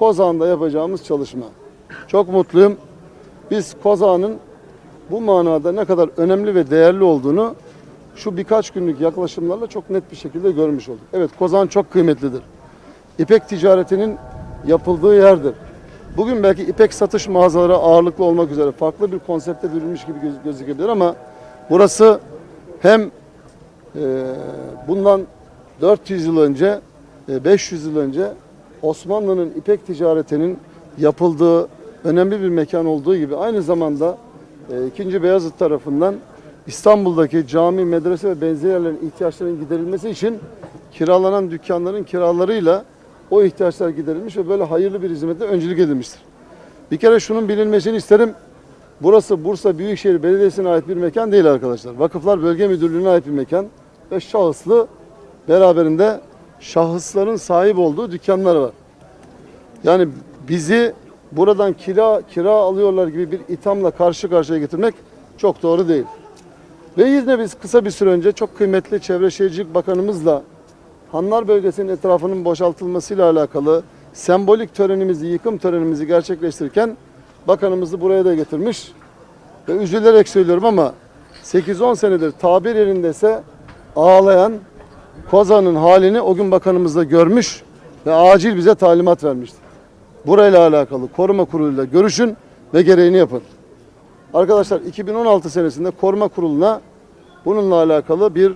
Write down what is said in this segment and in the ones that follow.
Kozağı'nda yapacağımız çalışma. Çok mutluyum. Biz Kozağı'nın bu manada ne kadar önemli ve değerli olduğunu şu birkaç günlük yaklaşımlarla çok net bir şekilde görmüş olduk. Evet Kozağın çok kıymetlidir. İpek ticaretinin yapıldığı yerdir. Bugün belki ipek satış mağazaları ağırlıklı olmak üzere farklı bir konsepte bürünmüş gibi göz- gözükebilir ama burası hem e, bundan 400 yıl önce, e, 500 yıl önce Osmanlı'nın ipek ticaretinin yapıldığı önemli bir mekan olduğu gibi aynı zamanda e, 2. Beyazıt tarafından İstanbul'daki cami, medrese ve benzeri yerlerin ihtiyaçlarının giderilmesi için kiralanan dükkanların kiralarıyla o ihtiyaçlar giderilmiş ve böyle hayırlı bir hizmete öncülük edilmiştir. Bir kere şunun bilinmesini isterim. Burası Bursa Büyükşehir Belediyesi'ne ait bir mekan değil arkadaşlar. Vakıflar Bölge Müdürlüğü'ne ait bir mekan ve şahıslı beraberinde şahısların sahip olduğu dükkanlar var. Yani bizi buradan kira kira alıyorlar gibi bir ithamla karşı karşıya getirmek çok doğru değil. Ve yine biz kısa bir süre önce çok kıymetli Çevre Şehircilik Bakanımızla Hanlar bölgesinin etrafının boşaltılmasıyla alakalı sembolik törenimizi, yıkım törenimizi gerçekleştirirken bakanımızı buraya da getirmiş. Ve üzülerek söylüyorum ama 8-10 senedir tabir yerindeyse ağlayan Kozan'ın halini o gün bakanımız da görmüş ve acil bize talimat vermişti. Burayla alakalı koruma kuruluyla görüşün ve gereğini yapın. Arkadaşlar 2016 senesinde koruma kuruluna bununla alakalı bir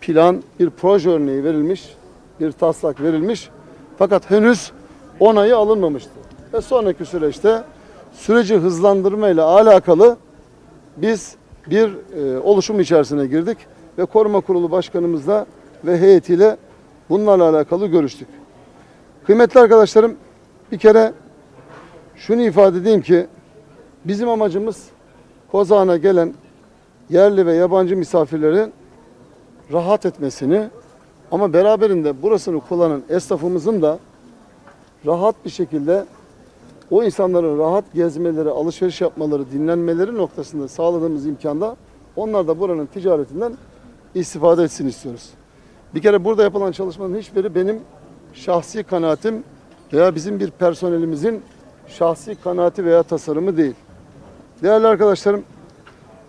plan, bir proje örneği verilmiş, bir taslak verilmiş. Fakat henüz onayı alınmamıştı. Ve sonraki süreçte süreci hızlandırma ile alakalı biz bir e, oluşum içerisine girdik ve koruma kurulu başkanımızla ve heyetiyle bunlarla alakalı görüştük. Kıymetli arkadaşlarım bir kere şunu ifade edeyim ki bizim amacımız Kozağan'a gelen yerli ve yabancı misafirlerin rahat etmesini ama beraberinde burasını kullanan esnafımızın da rahat bir şekilde o insanların rahat gezmeleri, alışveriş yapmaları, dinlenmeleri noktasında sağladığımız imkanda onlar da buranın ticaretinden istifade etsin istiyoruz. Bir kere burada yapılan çalışmanın hiçbiri benim şahsi kanaatim veya bizim bir personelimizin şahsi kanaati veya tasarımı değil. Değerli arkadaşlarım,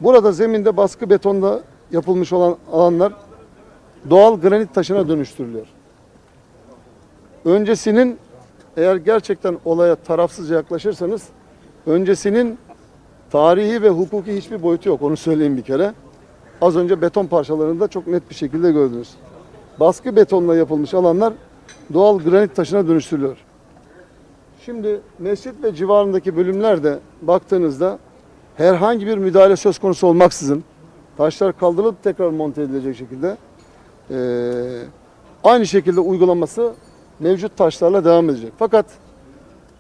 burada zeminde baskı betonda yapılmış olan alanlar doğal granit taşına dönüştürülüyor. Öncesinin eğer gerçekten olaya tarafsızca yaklaşırsanız öncesinin tarihi ve hukuki hiçbir boyutu yok. Onu söyleyeyim bir kere. Az önce beton parçalarını da çok net bir şekilde gördünüz. Baskı betonla yapılmış alanlar doğal granit taşına dönüştürülüyor. Şimdi mescit ve civarındaki bölümlerde baktığınızda herhangi bir müdahale söz konusu olmaksızın taşlar kaldırılıp tekrar monte edilecek şekilde eee, aynı şekilde uygulaması mevcut taşlarla devam edecek. Fakat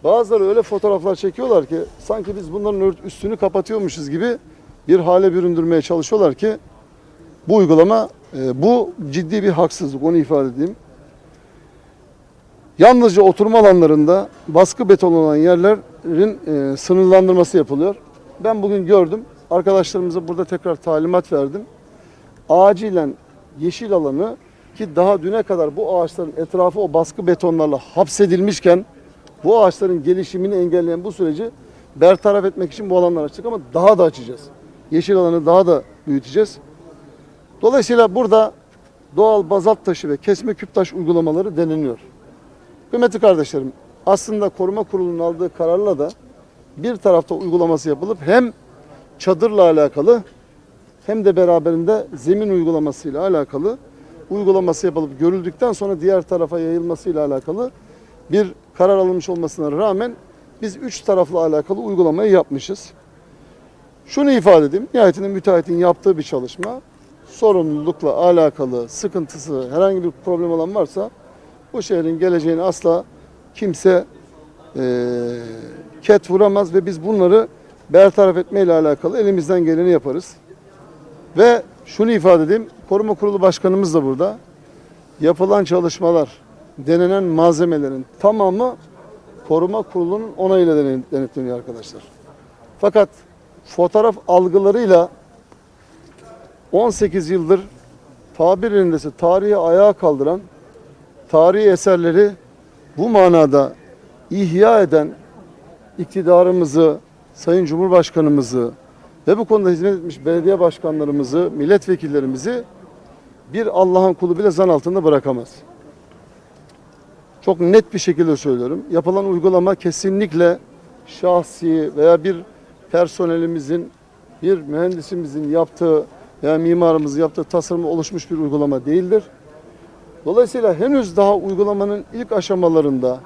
bazıları öyle fotoğraflar çekiyorlar ki sanki biz bunların üstünü kapatıyormuşuz gibi bir hale büründürmeye çalışıyorlar ki bu uygulama e, bu ciddi bir haksızlık onu ifade edeyim. Yalnızca oturma alanlarında baskı beton olan yerlerin e, sınırlandırması yapılıyor. Ben bugün gördüm. Arkadaşlarımıza burada tekrar talimat verdim. Acilen yeşil alanı ki daha düne kadar bu ağaçların etrafı o baskı betonlarla hapsedilmişken bu ağaçların gelişimini engelleyen bu süreci bertaraf etmek için bu alanlar açtık ama daha da açacağız. Yeşil alanı daha da büyüteceğiz. Dolayısıyla burada doğal bazalt taşı ve kesme küp taş uygulamaları deneniyor. Kıymetli kardeşlerim, aslında koruma kurulunun aldığı kararla da bir tarafta uygulaması yapılıp hem çadırla alakalı hem de beraberinde zemin uygulamasıyla alakalı uygulaması yapılıp görüldükten sonra diğer tarafa yayılmasıyla alakalı bir karar alınmış olmasına rağmen biz üç taraflı alakalı uygulamayı yapmışız. Şunu ifade edeyim, nihayetinde müteahhitin yaptığı bir çalışma sorumlulukla alakalı sıkıntısı, herhangi bir problem olan varsa bu şehrin geleceğini asla kimse eee ket vuramaz ve biz bunları bertaraf etmeyle alakalı elimizden geleni yaparız. Ve şunu ifade edeyim, koruma kurulu başkanımız da burada. Yapılan çalışmalar, denenen malzemelerin tamamı koruma kurulunun onayıyla denetleniyor arkadaşlar. Fakat fotoğraf algılarıyla 18 yıldır tabir yerindeyse tarihi ayağa kaldıran tarihi eserleri bu manada ihya eden iktidarımızı, Sayın Cumhurbaşkanımızı ve bu konuda hizmet etmiş belediye başkanlarımızı, milletvekillerimizi bir Allah'ın kulu bile zan altında bırakamaz. Çok net bir şekilde söylüyorum. Yapılan uygulama kesinlikle şahsi veya bir personelimizin, bir mühendisimizin yaptığı veya mimarımızın yaptığı tasarımı oluşmuş bir uygulama değildir. Dolayısıyla henüz daha uygulamanın ilk aşamalarında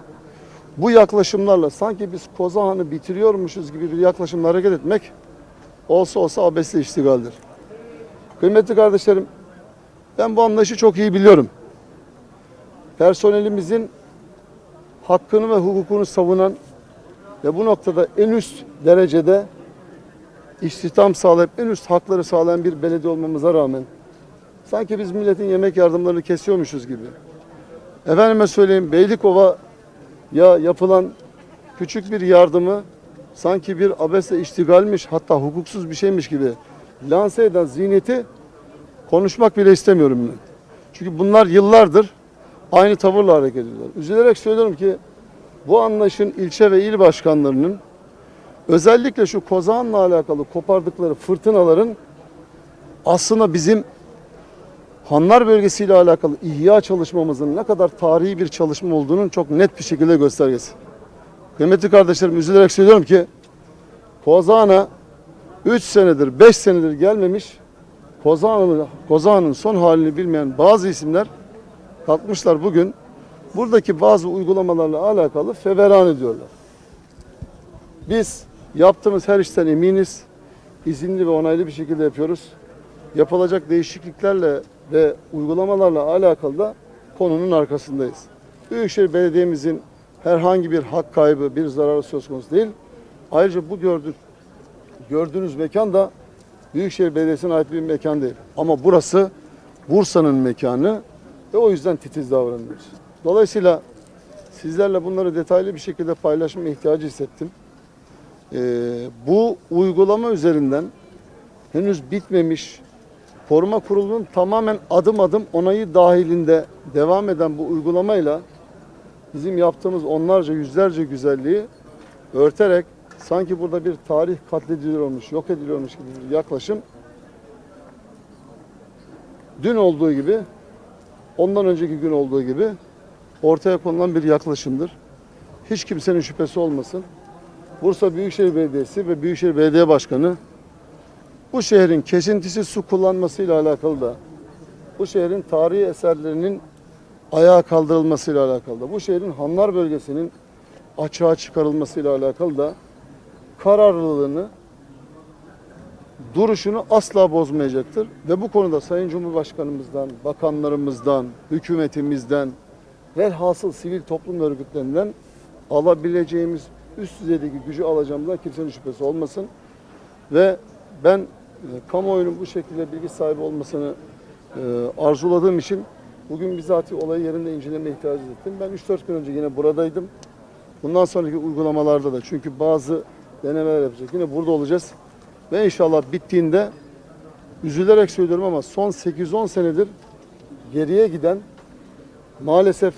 bu yaklaşımlarla sanki biz Kozağan'ı bitiriyormuşuz gibi bir yaklaşımla hareket etmek olsa olsa abesle iştigaldir. Kıymetli kardeşlerim, ben bu anlayışı çok iyi biliyorum. Personelimizin hakkını ve hukukunu savunan ve bu noktada en üst derecede istihdam sağlayıp en üst hakları sağlayan bir belediye olmamıza rağmen sanki biz milletin yemek yardımlarını kesiyormuşuz gibi. Efendime söyleyeyim Beylikova ya yapılan küçük bir yardımı sanki bir abesle iştigalmiş hatta hukuksuz bir şeymiş gibi lanse eden zihniyeti konuşmak bile istemiyorum ben. Çünkü bunlar yıllardır aynı tavırla hareket ediyorlar. Üzülerek söylüyorum ki bu anlayışın ilçe ve il başkanlarının özellikle şu Kozağan'la alakalı kopardıkları fırtınaların aslında bizim Hanlar bölgesiyle alakalı ihya çalışmamızın ne kadar tarihi bir çalışma olduğunun çok net bir şekilde göstergesi. Kıymetli kardeşlerim üzülerek söylüyorum ki Kozağan'a 3 senedir 5 senedir gelmemiş Kozağan'ın Kozağan'ın son halini bilmeyen bazı isimler kalkmışlar bugün buradaki bazı uygulamalarla alakalı feveran ediyorlar. Biz yaptığımız her işten eminiz. izinli ve onaylı bir şekilde yapıyoruz. Yapılacak değişikliklerle ve uygulamalarla alakalı da konunun arkasındayız. Büyükşehir Belediye'mizin herhangi bir hak kaybı, bir zararı söz konusu değil. Ayrıca bu gördük, gördüğünüz mekan da Büyükşehir Belediyesi'ne ait bir mekan değil. Ama burası Bursa'nın mekanı ve o yüzden titiz davranıyoruz. Dolayısıyla sizlerle bunları detaylı bir şekilde paylaşma ihtiyacı hissettim. Ee, bu uygulama üzerinden henüz bitmemiş koruma kurulunun tamamen adım adım onayı dahilinde devam eden bu uygulamayla bizim yaptığımız onlarca yüzlerce güzelliği örterek sanki burada bir tarih katlediliyormuş, yok ediliyormuş gibi bir yaklaşım dün olduğu gibi ondan önceki gün olduğu gibi ortaya konulan bir yaklaşımdır. Hiç kimsenin şüphesi olmasın. Bursa Büyükşehir Belediyesi ve Büyükşehir Belediye Başkanı bu şehrin kesintisiz su kullanmasıyla alakalı da bu şehrin tarihi eserlerinin ayağa kaldırılmasıyla alakalı da bu şehrin Hanlar bölgesinin açığa çıkarılmasıyla alakalı da kararlılığını duruşunu asla bozmayacaktır. Ve bu konuda Sayın Cumhurbaşkanımızdan, bakanlarımızdan, hükümetimizden, velhasıl sivil toplum örgütlerinden alabileceğimiz üst düzeydeki gücü alacağımızdan kimsenin şüphesi olmasın. Ve ben e, kamuoyunun bu şekilde bilgi sahibi olmasını e, arzuladığım için bugün bizatihi olayı yerinde inceleme ihtiyacı ettim. Ben 3-4 gün önce yine buradaydım. Bundan sonraki uygulamalarda da çünkü bazı denemeler yapacak. Yine burada olacağız. Ve inşallah bittiğinde üzülerek söylüyorum ama son 8-10 senedir geriye giden maalesef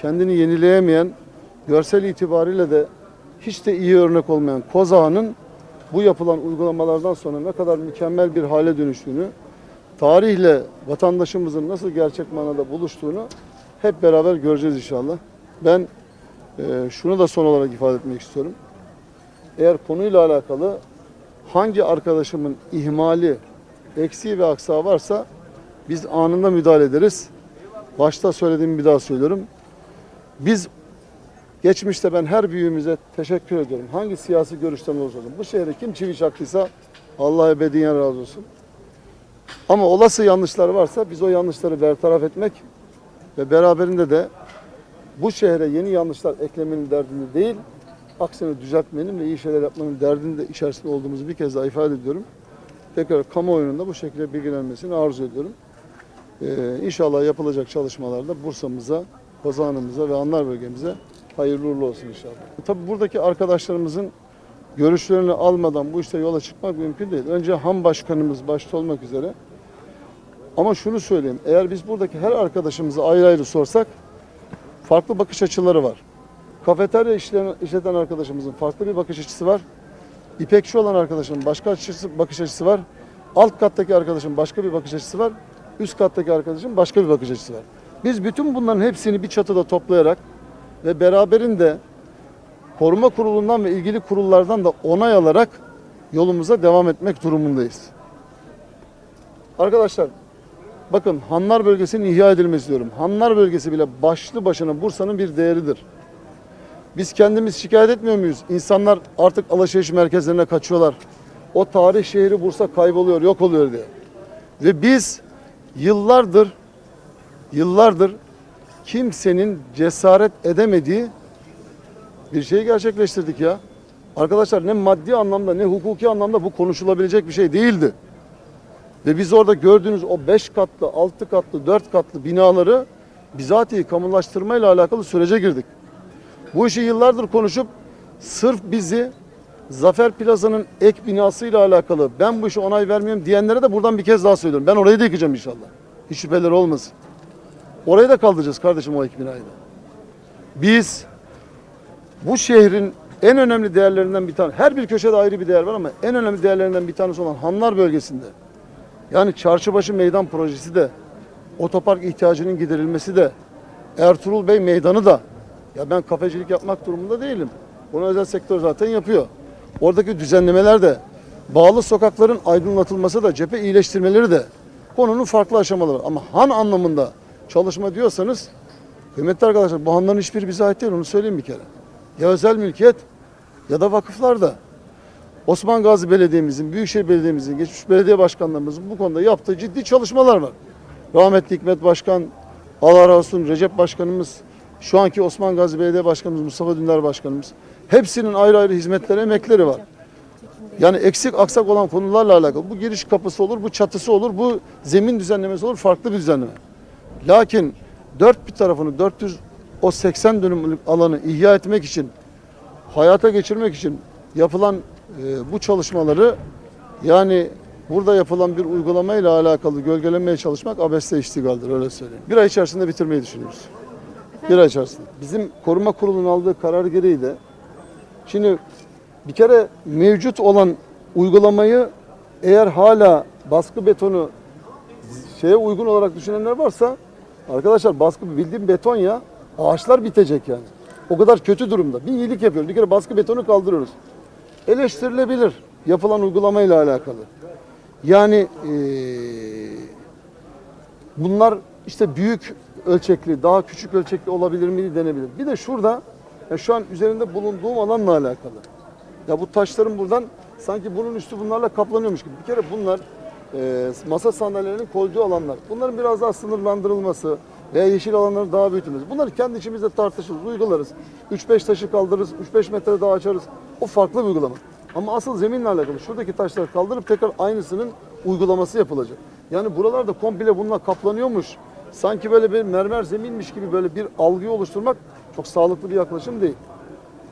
kendini yenileyemeyen görsel itibariyle de hiç de iyi örnek olmayan Kozağı'nın bu yapılan uygulamalardan sonra ne kadar mükemmel bir hale dönüştüğünü, tarihle vatandaşımızın nasıl gerçek manada buluştuğunu hep beraber göreceğiz inşallah. Ben e, şunu da son olarak ifade etmek istiyorum. Eğer konuyla alakalı hangi arkadaşımın ihmali, eksiği ve aksağı varsa biz anında müdahale ederiz. Başta söylediğimi bir daha söylüyorum. Biz geçmişte ben her büyüğümüze teşekkür ediyorum. Hangi siyasi görüşten olursa olsun. Bu şehre kim çivi çaktıysa Allah ebediyen razı olsun. Ama olası yanlışlar varsa biz o yanlışları bertaraf etmek ve beraberinde de bu şehre yeni yanlışlar eklemenin derdinde değil, aksine düzeltmenin ve iyi şeyler yapmanın derdinde içerisinde olduğumuzu bir kez daha ifade ediyorum. Tekrar kamuoyunun da bu şekilde bilgilenmesini arzu ediyorum. Ee, inşallah yapılacak çalışmalarda Bursa'mıza, Kozan'ımıza ve Anlar bölgemize hayırlı uğurlu olsun inşallah. Tabii buradaki arkadaşlarımızın görüşlerini almadan bu işte yola çıkmak mümkün değil. Önce ham başkanımız başta olmak üzere. Ama şunu söyleyeyim, eğer biz buradaki her arkadaşımıza ayrı ayrı sorsak farklı bakış açıları var. Kafeterya işleyen, işleten arkadaşımızın farklı bir bakış açısı var. İpekçi olan arkadaşımın başka açısı, bakış açısı var. Alt kattaki arkadaşın başka bir bakış açısı var. Üst kattaki arkadaşın başka bir bakış açısı var. Biz bütün bunların hepsini bir çatıda toplayarak ve beraberinde koruma kurulundan ve ilgili kurullardan da onay alarak yolumuza devam etmek durumundayız. Arkadaşlar bakın Hanlar bölgesinin ihya edilmesi diyorum. Hanlar bölgesi bile başlı başına Bursa'nın bir değeridir. Biz kendimiz şikayet etmiyor muyuz? İnsanlar artık alışveriş merkezlerine kaçıyorlar. O tarih şehri Bursa kayboluyor, yok oluyor diye. Ve biz yıllardır yıllardır kimsenin cesaret edemediği bir şeyi gerçekleştirdik ya. Arkadaşlar ne maddi anlamda ne hukuki anlamda bu konuşulabilecek bir şey değildi. Ve biz orada gördüğünüz o 5 katlı, 6 katlı, 4 katlı binaları bizatihi kamulaştırmayla alakalı sürece girdik. Bu işi yıllardır konuşup sırf bizi Zafer Plaza'nın ek binasıyla alakalı ben bu işe onay vermiyorum diyenlere de buradan bir kez daha söylüyorum. Ben orayı da yıkacağım inşallah. Hiç şüpheleri olmasın. Orayı da kaldıracağız kardeşim o ek binayı da. Biz bu şehrin en önemli değerlerinden bir tane, her bir köşede ayrı bir değer var ama en önemli değerlerinden bir tanesi olan Hanlar bölgesinde yani Çarşıbaşı Meydan projesi de, otopark ihtiyacının giderilmesi de, Ertuğrul Bey Meydanı da, ya ben kafecilik yapmak durumunda değilim. Bunu özel sektör zaten yapıyor. Oradaki düzenlemeler de, bağlı sokakların aydınlatılması da, cephe iyileştirmeleri de konunun farklı aşamaları. Ama han anlamında çalışma diyorsanız, kıymetli arkadaşlar bu hanların hiçbiri bize ait değil, onu söyleyeyim bir kere. Ya özel mülkiyet ya da vakıflarda. Osman Gazi Belediye'mizin, Büyükşehir Belediye'mizin, geçmiş belediye başkanlarımızın bu konuda yaptığı ciddi çalışmalar var. Rahmetli Hikmet Başkan, Allah razı olsun Recep Başkanımız, şu anki Osman Gazi Belediye Başkanımız, Mustafa Dündar Başkanımız. Hepsinin ayrı ayrı hizmetleri, emekleri var. Yani eksik aksak olan konularla alakalı. Bu giriş kapısı olur, bu çatısı olur, bu zemin düzenlemesi olur, farklı bir düzenleme. Lakin dört bir tarafını 400 o 80 dönümlük alanı ihya etmek için hayata geçirmek için yapılan e, bu çalışmaları yani burada yapılan bir uygulamayla alakalı gölgelemeye çalışmak abesle iştigaldir öyle söyleyeyim. Bir ay içerisinde bitirmeyi düşünüyoruz. Bir ay içerisinde. Bizim koruma kurulunun aldığı karar gereği de şimdi bir kere mevcut olan uygulamayı eğer hala baskı betonu şeye uygun olarak düşünenler varsa arkadaşlar baskı bildiğim beton ya ağaçlar bitecek yani. O kadar kötü durumda. Bir iyilik yapıyoruz. Bir kere baskı betonu kaldırıyoruz. Eleştirilebilir yapılan uygulamayla alakalı. Yani eee, bunlar işte büyük ölçekli, daha küçük ölçekli olabilir mi denebilir. Bir de şurada ya şu an üzerinde bulunduğum alanla alakalı. Ya bu taşların buradan sanki bunun üstü bunlarla kaplanıyormuş gibi. Bir kere bunlar e, masa sandalyelerinin koyduğu alanlar. Bunların biraz daha sınırlandırılması veya yeşil alanların daha büyütülmesi. Bunları kendi içimizde tartışırız, uygularız. 3-5 taşı kaldırırız, 3-5 metre daha açarız. O farklı bir uygulama. Ama asıl zeminle alakalı şuradaki taşları kaldırıp tekrar aynısının uygulaması yapılacak. Yani buralarda komple bununla kaplanıyormuş. Sanki böyle bir mermer zeminmiş gibi böyle bir algıyı oluşturmak çok sağlıklı bir yaklaşım değil.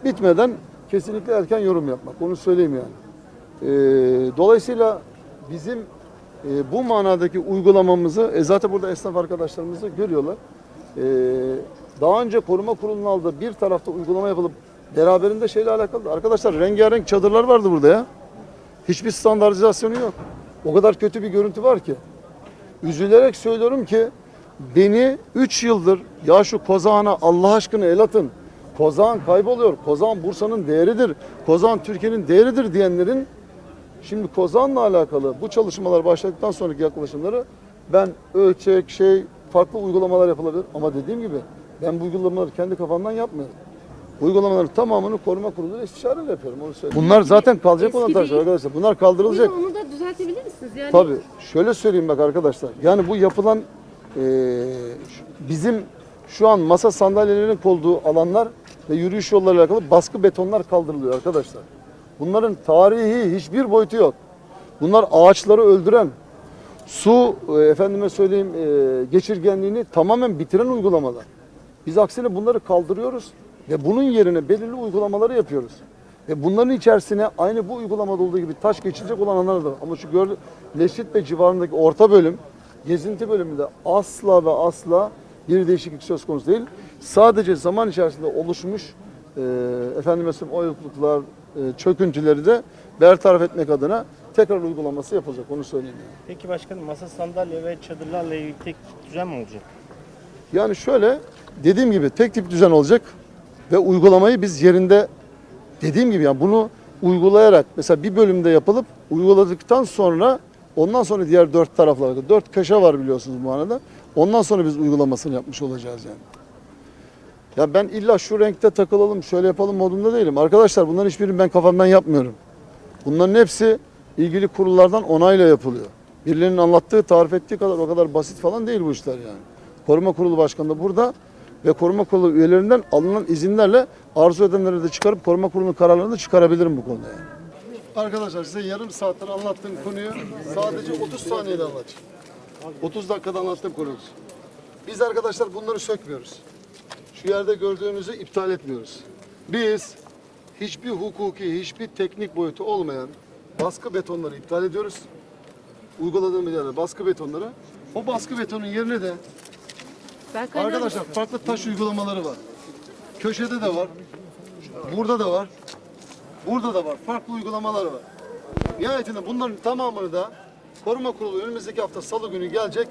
Bitmeden kesinlikle erken yorum yapmak. Onu söyleyeyim yani. Ee, dolayısıyla bizim e, bu manadaki uygulamamızı e, zaten burada esnaf arkadaşlarımız da görüyorlar. Ee, daha önce koruma kurulunun aldığı bir tarafta uygulama yapılıp beraberinde şeyle alakalı. Arkadaşlar rengarenk çadırlar vardı burada ya. Hiçbir standartizasyonu yok. O kadar kötü bir görüntü var ki. Üzülerek söylüyorum ki beni 3 yıldır ya şu Kozağan'a Allah aşkına el atın. Kozağan kayboluyor. Kozağan Bursa'nın değeridir. Kozağan Türkiye'nin değeridir diyenlerin şimdi Kozağan'la alakalı bu çalışmalar başladıktan sonraki yaklaşımları ben ölçek şey farklı uygulamalar yapılabilir ama dediğim gibi ben bu uygulamaları kendi kafamdan yapmıyorum. Uygulamaların tamamını koruma kuruluyla istişareyle yapıyorum onu söyleyeyim. Bunlar zaten kalacak olan taşlar arkadaşlar. Bunlar kaldırılacak. Onu da düzeltebilir misiniz? Yani Tabii. Şöyle söyleyeyim bak arkadaşlar. Yani bu yapılan eee, bizim şu an masa sandalyelerinin olduğu alanlar ve yürüyüş yolları alakalı baskı betonlar kaldırılıyor arkadaşlar. Bunların tarihi hiçbir boyutu yok. Bunlar ağaçları öldüren, su e, efendime söyleyeyim e, geçirgenliğini tamamen bitiren uygulamalar. Biz aksine bunları kaldırıyoruz ve bunun yerine belirli uygulamaları yapıyoruz. Ve bunların içerisine aynı bu uygulamada olduğu gibi taş geçilecek olan alanlar da. Ama şu gördüğünüz Leşit ve civarındaki orta bölüm, gezinti bölümünde asla ve asla bir değişiklik söz konusu değil. Sadece zaman içerisinde oluşmuş e, efendim oyukluklar, e, çöküntüleri de bertaraf etmek adına tekrar uygulaması yapılacak. Onu söyleyeyim. yani. Peki başkanım masa sandalye ve çadırlarla ilgili tek düzen mi olacak? Yani şöyle dediğim gibi tek tip düzen olacak ve uygulamayı biz yerinde dediğim gibi yani bunu uygulayarak mesela bir bölümde yapılıp uyguladıktan sonra ondan sonra diğer dört taraflarda dört köşe var biliyorsunuz bu arada. Ondan sonra biz uygulamasını yapmış olacağız yani. Ya ben illa şu renkte takılalım, şöyle yapalım modunda değilim. Arkadaşlar bunların hiçbirini ben kafamdan yapmıyorum. Bunların hepsi ilgili kurullardan onayla yapılıyor. Birilerinin anlattığı, tarif ettiği kadar o kadar basit falan değil bu işler yani. Koruma Kurulu Başkanı da burada ve Koruma Kurulu üyelerinden alınan izinlerle arzu edenleri de çıkarıp Koruma Kurulu'nun kararlarını da çıkarabilirim bu konuda yani. Arkadaşlar size yarım saattir anlattığım konuyu sadece 30 saniyede anlatacağım. 30 dakikada anlattım konuyu. Biz arkadaşlar bunları sökmüyoruz. Şu yerde gördüğünüzü iptal etmiyoruz. Biz hiçbir hukuki, hiçbir teknik boyutu olmayan baskı betonları iptal ediyoruz. Uyguladığımız yerde baskı betonları. O baskı betonun yerine de Berkay arkadaşlar farklı taş uygulamaları var. Köşede de var. Burada da var. Burada da var. Farklı uygulamalar var. Nihayetinde bunların tamamını da koruma kurulu önümüzdeki hafta salı günü gelecek.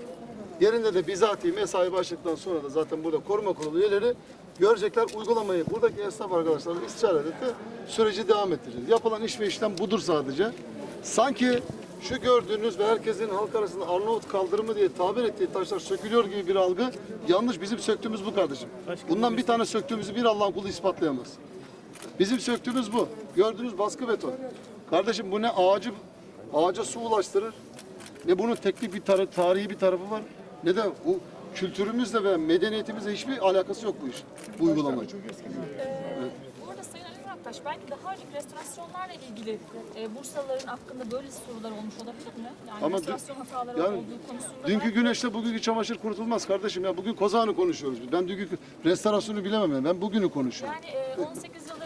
Yerinde de bizatihi mesai başladıktan sonra da zaten burada koruma kurulu üyeleri görecekler uygulamayı. Buradaki esnaf arkadaşlarla istişare edip de süreci devam ettireceğiz. Yapılan iş ve işlem budur sadece. Sanki şu gördüğünüz ve herkesin halk arasında Arnavut kaldırımı diye tabir ettiği taşlar sökülüyor gibi bir algı yanlış. Bizim söktüğümüz bu kardeşim. Bundan bir tane söktüğümüzü bir Allah'ın kulu ispatlayamaz. Bizim söktüğümüz bu. Gördüğünüz baskı beton. Kardeşim bu ne ağacı ağaca su ulaştırır. Ne bunun teknik bir tar- tarihi bir tarafı var. Ne de bu kültürümüzle ve medeniyetimizle hiçbir alakası yok bu iş. Bu uygulama. Bu arada Sayın Ali Muraktaş belki daha önceki restorasyonlarla ilgili e, Bursalıların hakkında böyle sorular olmuş olabilir mi? Yani Ama restorasyon hataları yani olduğu konusunda Dünkü belki- güneşle bugünkü çamaşır kurutulmaz kardeşim ya. Bugün kozağını konuşuyoruz. Ben dünkü restorasyonu bilemem ya. Ben bugünü konuşuyorum. Yani e, 18 yıldır Bursa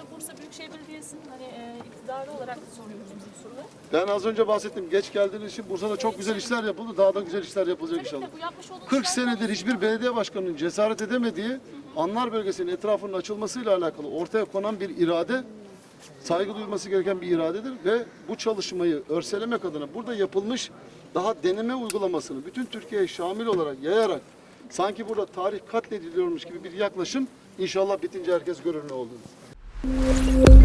Büyükşehir Belediyesi'nin hani e, iktidarı olarak soruyoruz biz bu soruları. Ben az önce bahsettim. Geç geldiğiniz için Bursa'da çok güzel işler yapıldı. Daha da güzel işler yapılacak Tabii inşallah. de bu yapmış olduğunuz 40 işlerden senedir hiçbir belediye başkanının cesaret edemediği Anlar bölgesinin etrafının açılmasıyla alakalı ortaya konan bir irade saygı duyulması gereken bir iradedir ve bu çalışmayı örselemek adına burada yapılmış daha deneme uygulamasını bütün Türkiye'ye şamil olarak yayarak sanki burada tarih katlediliyormuş gibi bir yaklaşım inşallah bitince herkes görür ne olduğunu. Thank you.